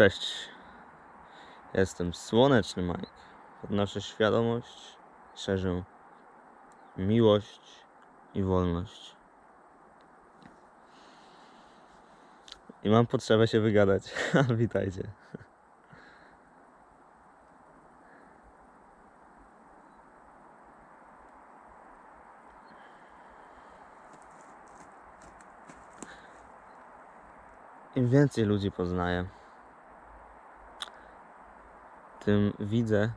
Cześć. Jestem słoneczny Mike. Podnoszę świadomość, szerzę miłość i wolność. I mam potrzebę się wygadać. Witajcie. Im więcej ludzi poznaję, tym widzę,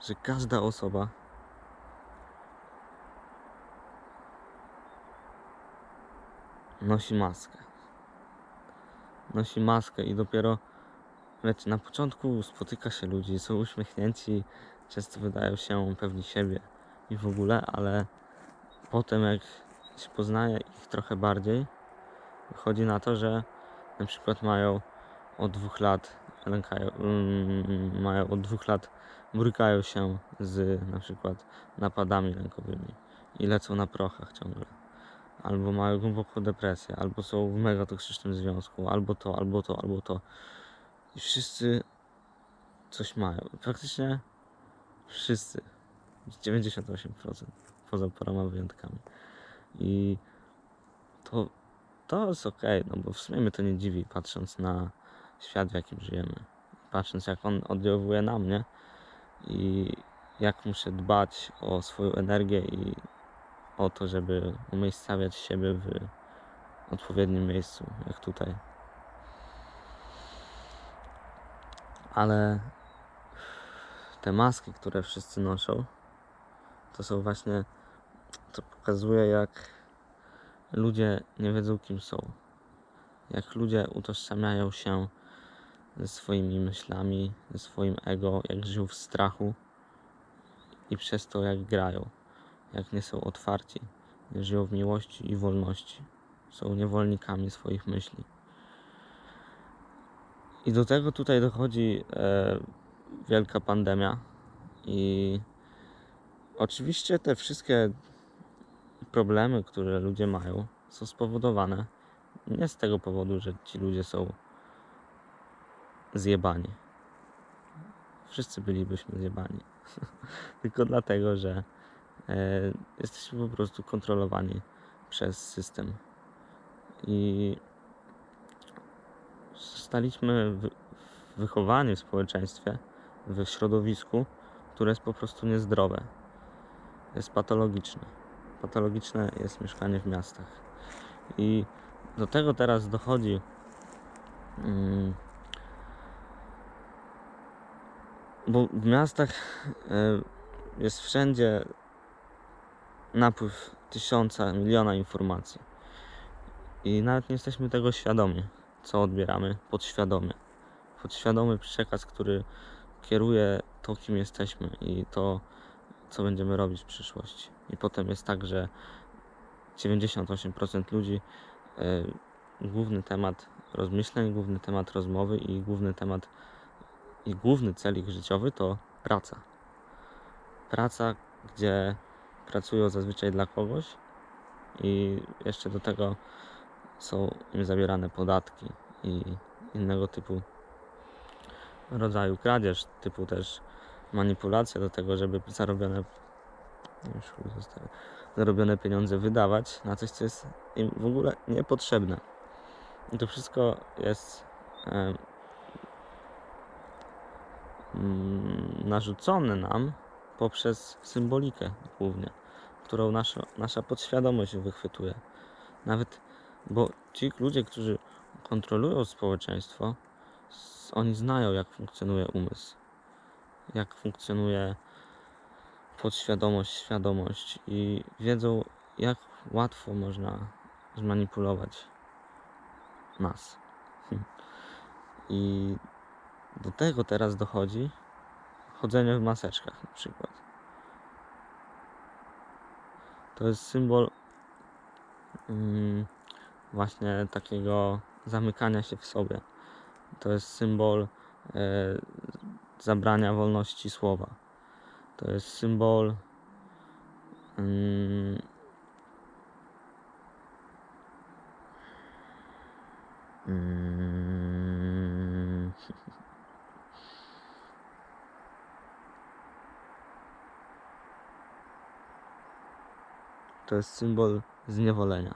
że każda osoba nosi maskę. Nosi maskę i dopiero wiecie, na początku spotyka się ludzi, są uśmiechnięci, często wydają się pewni siebie i w ogóle, ale potem jak się poznaje ich trochę bardziej, wychodzi na to, że na przykład mają od dwóch lat lękają, mm, mają od dwóch lat borykają się z na przykład napadami lękowymi i lecą na prochach ciągle. Albo mają głęboką depresję, albo są w mega toksycznym związku, albo to, albo to, albo to. I wszyscy coś mają. Praktycznie wszyscy. 98% poza paroma wyjątkami. I to, to jest okej, no bo w sumie mnie to nie dziwi, patrząc na świat, w jakim żyjemy. Patrząc, jak on oddziałuje na mnie i jak muszę dbać o swoją energię i o to, żeby umiejscawiać siebie w odpowiednim miejscu, jak tutaj. Ale te maski, które wszyscy noszą, to są właśnie, to pokazuje, jak ludzie nie wiedzą, kim są. Jak ludzie utożsamiają się ze swoimi myślami, ze swoim ego, jak żyją w strachu i przez to, jak grają, jak nie są otwarci, nie żyją w miłości i wolności. Są niewolnikami swoich myśli. I do tego tutaj dochodzi e, wielka pandemia i oczywiście te wszystkie problemy, które ludzie mają, są spowodowane nie z tego powodu, że ci ludzie są zjebani. Wszyscy bylibyśmy zjebani. Tylko dlatego, że e, jesteśmy po prostu kontrolowani przez system. I zostaliśmy wy- wychowani w społeczeństwie, w środowisku, które jest po prostu niezdrowe. Jest patologiczne. Patologiczne jest mieszkanie w miastach. I do tego teraz dochodzi. Mm, bo w miastach e, jest wszędzie napływ tysiąca, miliona informacji. I nawet nie jesteśmy tego świadomi, co odbieramy podświadomie. Podświadomy przekaz, który kieruje to, kim jesteśmy i to, co będziemy robić w przyszłości. I potem jest tak, że 98% ludzi e, główny temat rozmyśleń, główny temat rozmowy i główny temat i główny cel ich życiowy to praca. Praca, gdzie pracują zazwyczaj dla kogoś i jeszcze do tego są im zabierane podatki i innego typu rodzaju kradzież, typu też manipulacja do tego, żeby zarobione zarobione pieniądze wydawać na coś, co jest im w ogóle niepotrzebne. I to wszystko jest mm, narzucone nam poprzez symbolikę głównie, którą nasza, nasza podświadomość wychwytuje. Nawet, bo ci ludzie, którzy kontrolują społeczeństwo, oni znają, jak funkcjonuje umysł, jak funkcjonuje podświadomość, świadomość i wiedzą, jak łatwo można zmanipulować nas. I do tego teraz dochodzi chodzenie w maseczkach na przykład. To jest symbol mm, właśnie takiego zamykania się w sobie. To jest symbol e, zabrania wolności słowa. To jest symbol mm, mm, To jest symbol zniewolenia.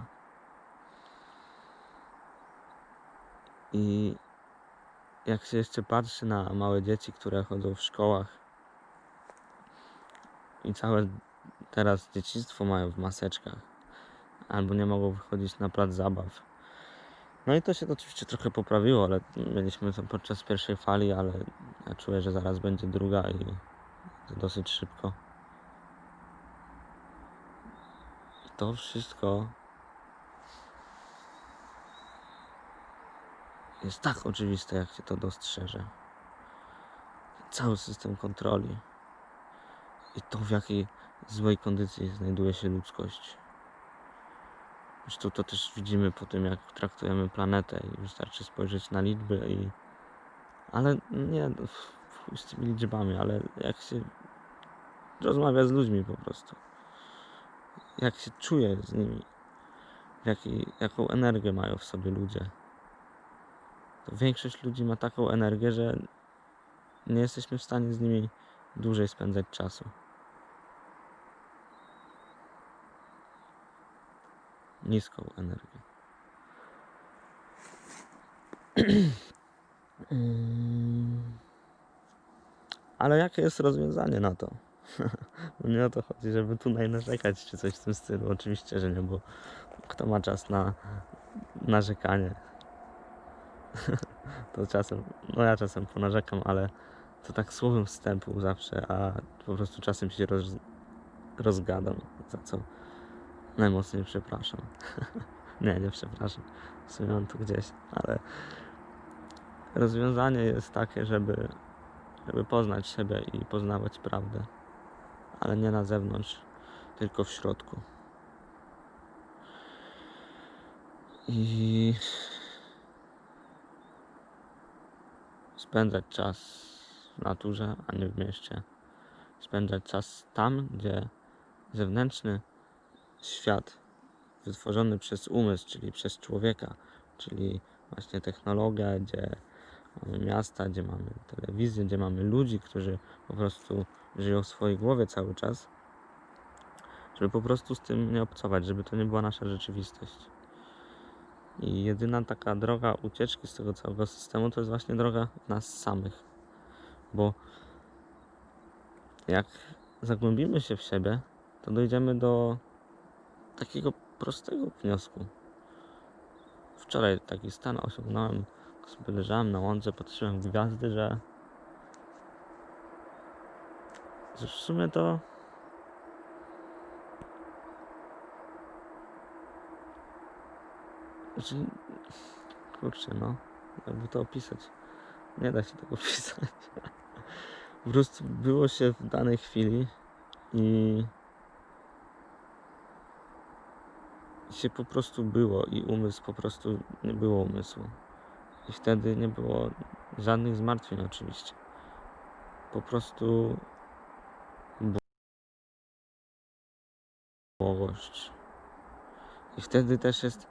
I jak się jeszcze patrzy na małe dzieci, które chodzą w szkołach i całe teraz dzieciństwo mają w maseczkach, albo nie mogą wychodzić na plac zabaw. No i to się oczywiście trochę poprawiło, ale mieliśmy to podczas pierwszej fali, ale ja czuję, że zaraz będzie druga i to dosyć szybko. I to wszystko jest tak oczywiste, jak się to dostrzeże. Cały system kontroli i to, w jakiej złej kondycji znajduje się ludzkość. Zresztą to też widzimy po tym, jak traktujemy planetę i wystarczy spojrzeć na liczby i... Ale nie, no, z tymi liczbami, ale jak się rozmawia z ludźmi po prostu. Jak się czuje z nimi. Jaki, jaką energię mają w sobie ludzie. To większość ludzi ma taką energię, że nie jesteśmy w stanie z nimi dłużej spędzać czasu. niską energię. Ale jakie jest rozwiązanie na to? No nie o to chodzi, żeby tu narzekać czy coś w tym stylu. Oczywiście, że nie, bo kto ma czas na narzekanie? To czasem, no ja czasem ponarzekam, ale to tak słowem wstępu zawsze, a po prostu czasem się roz, rozgadam, za co Najmocniej przepraszam. nie, nie przepraszam. W sumie mam tu gdzieś, ale rozwiązanie jest takie, żeby, żeby poznać siebie i poznawać prawdę. Ale nie na zewnątrz, tylko w środku. I spędzać czas w naturze, a nie w mieście. Spędzać czas tam, gdzie zewnętrzny świat wytworzony przez umysł, czyli przez człowieka, czyli właśnie technologia, gdzie mamy miasta, gdzie mamy telewizję, gdzie mamy ludzi, którzy po prostu żyją w swojej głowie cały czas, żeby po prostu z tym nie obcować, żeby to nie była nasza rzeczywistość. I jedyna taka droga ucieczki z tego całego systemu to jest właśnie droga nas samych. Bo jak zagłębimy się w siebie, to dojdziemy do takiego prostego wniosku. Wczoraj taki stan osiągnąłem, sobie leżałem na łące, patrzyłem w gwiazdy, że, że w sumie to że, kurczę no, jakby to opisać. Nie da się tego opisać. Po prostu było się w danej chwili i się po prostu było i umysł po prostu nie było umysłu. I wtedy nie było żadnych zmartwień oczywiście. Po prostu błogość. I wtedy też jest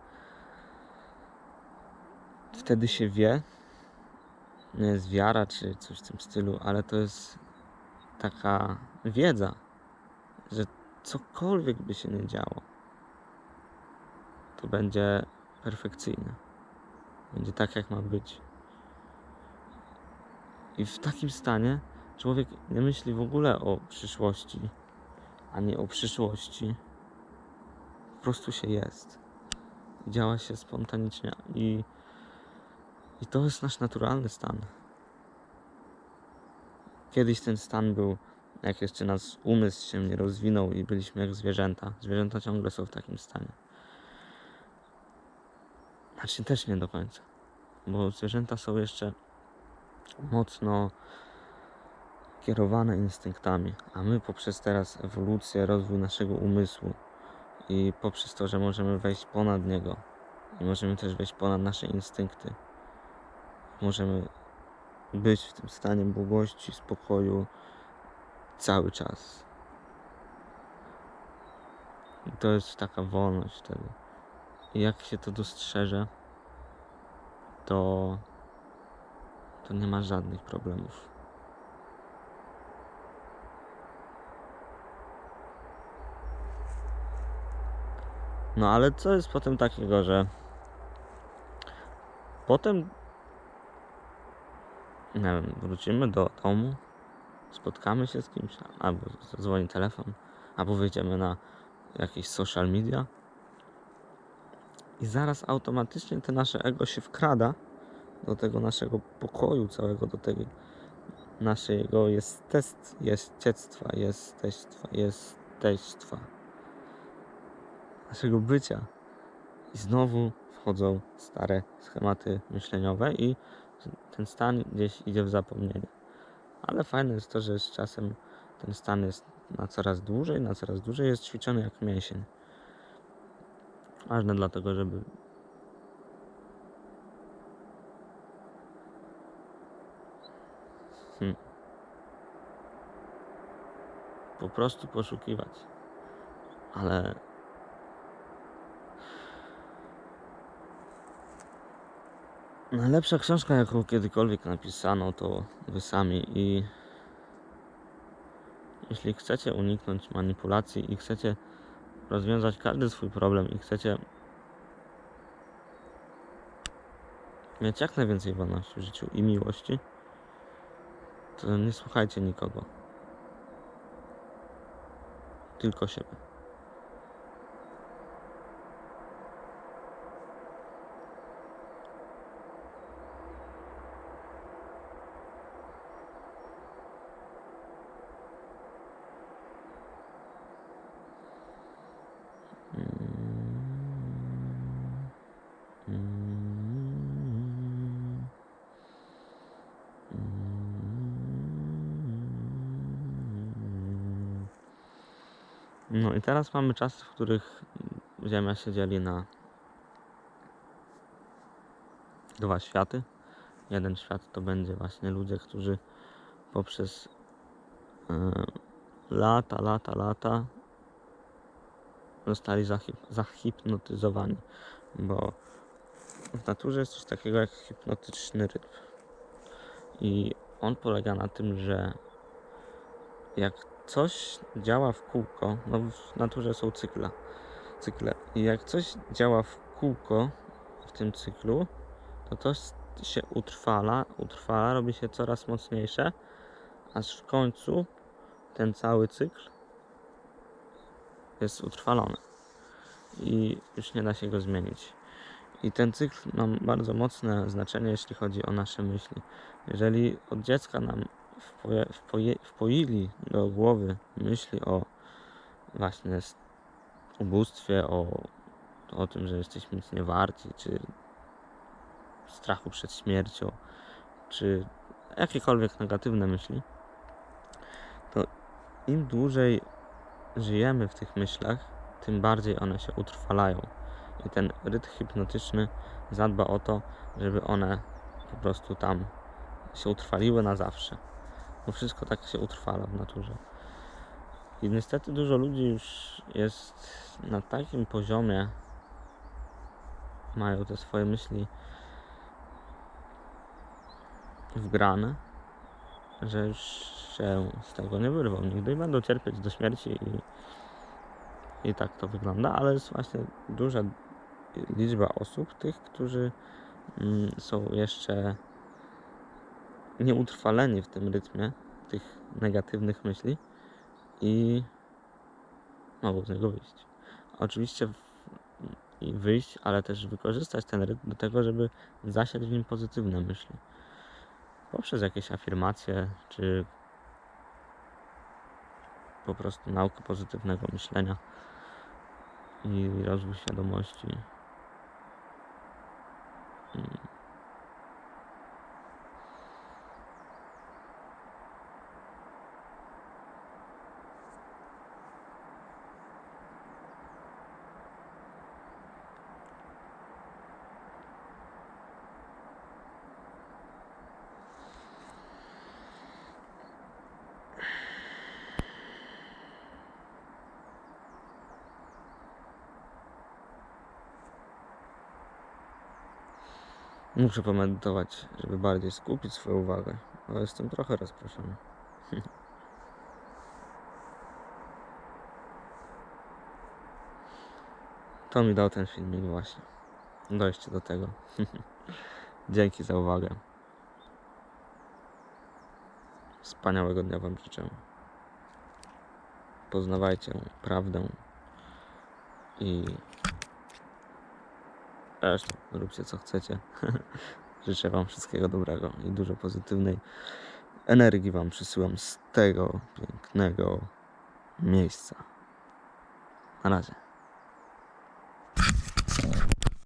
wtedy się wie, nie jest wiara czy coś w tym stylu, ale to jest taka wiedza, że cokolwiek by się nie działo, to będzie perfekcyjne. Będzie tak, jak ma być. I w takim stanie człowiek nie myśli w ogóle o przyszłości, ani o przyszłości. Prostu się jest. Działa się spontanicznie. I, I to jest nasz naturalny stan. Kiedyś ten stan był, jak jeszcze nas umysł się nie rozwinął i byliśmy jak zwierzęta. Zwierzęta ciągle są w takim stanie. Znaczy też nie do końca. Bo zwierzęta są jeszcze mocno kierowane instynktami, a my poprzez teraz ewolucję, rozwój naszego umysłu i poprzez to, że możemy wejść ponad niego i możemy też wejść ponad nasze instynkty, możemy być w tym stanie błogości, spokoju cały czas. I to jest taka wolność wtedy. I jak się to dostrzeże, to, to nie ma żadnych problemów. No ale co jest potem takiego, że potem nie wiem, wrócimy do domu, spotkamy się z kimś, albo zadzwoni telefon, albo wyjdziemy na jakieś social media i zaraz automatycznie te nasze ego się wkrada do tego naszego pokoju całego, do tego naszego jest jestectwa, jesteństwa, jesteństwa, naszego bycia. I znowu wchodzą stare schematy myśleniowe i ten stan gdzieś idzie w zapomnienie. Ale fajne jest to, że z czasem ten stan jest na coraz dłużej, na coraz dłużej jest ćwiczony jak mięsień. Ważne dlatego, żeby hmm. po prostu poszukiwać. Ale najlepsza książka, jaką kiedykolwiek napisano, to wy sami i jeśli chcecie uniknąć manipulacji i chcecie rozwiązać każdy swój problem i chcecie mieć jak najwięcej wolności w życiu i miłości, to nie słuchajcie nikogo. Tylko siebie. No i teraz mamy czasy, w których Ziemia się dzieli na dwa światy. Jeden świat to będzie właśnie ludzie, którzy poprzez e, lata, lata, lata zostali zahip- zahipnotyzowani, bo w naturze jest coś takiego jak hipnotyczny rytm. I on polega na tym, że jak coś działa w kółko, no w naturze są cykle, cykle. I jak coś działa w kółko w tym cyklu, to to się utrwala, utrwala, robi się coraz mocniejsze, aż w końcu ten cały cykl jest utrwalony i już nie da się go zmienić. I ten cykl ma bardzo mocne znaczenie, jeśli chodzi o nasze myśli. Jeżeli od dziecka nam wpoje, wpoili do głowy myśli o właśnie ubóstwie, o, o tym, że jesteśmy nic nie warci, czy strachu przed śmiercią, czy jakiekolwiek negatywne myśli, to im dłużej żyjemy w tych myślach, tym bardziej one się utrwalają. I ten rytm hipnotyczny zadba o to, żeby one po prostu tam się utrwaliły na zawsze. Bo wszystko tak się utrwala w naturze. I niestety dużo ludzi już jest na takim poziomie, mają te swoje myśli wgrane, że już się z tego nie wyrwą nigdy i będą cierpieć do śmierci i i tak to wygląda, ale jest właśnie duża liczba osób, tych, którzy mm, są jeszcze nieutrwaleni w tym rytmie tych negatywnych myśli i mogą z niego wyjść. Oczywiście i wyjść, ale też wykorzystać ten rytm do tego, żeby zasiać w nim pozytywne myśli. Poprzez jakieś afirmacje, czy po prostu naukę pozytywnego myślenia i rozwój świadomości. Muszę pomedytować, żeby bardziej skupić swoją uwagę, ale jestem trochę rozproszony. To mi dał ten filmik właśnie. Dojście do tego. Dzięki za uwagę. Wspaniałego dnia Wam życzę. Poznawajcie prawdę i zresztą róbcie co chcecie. Życzę Wam wszystkiego dobrego i dużo pozytywnej energii Wam przysyłam z tego pięknego miejsca. Na razie.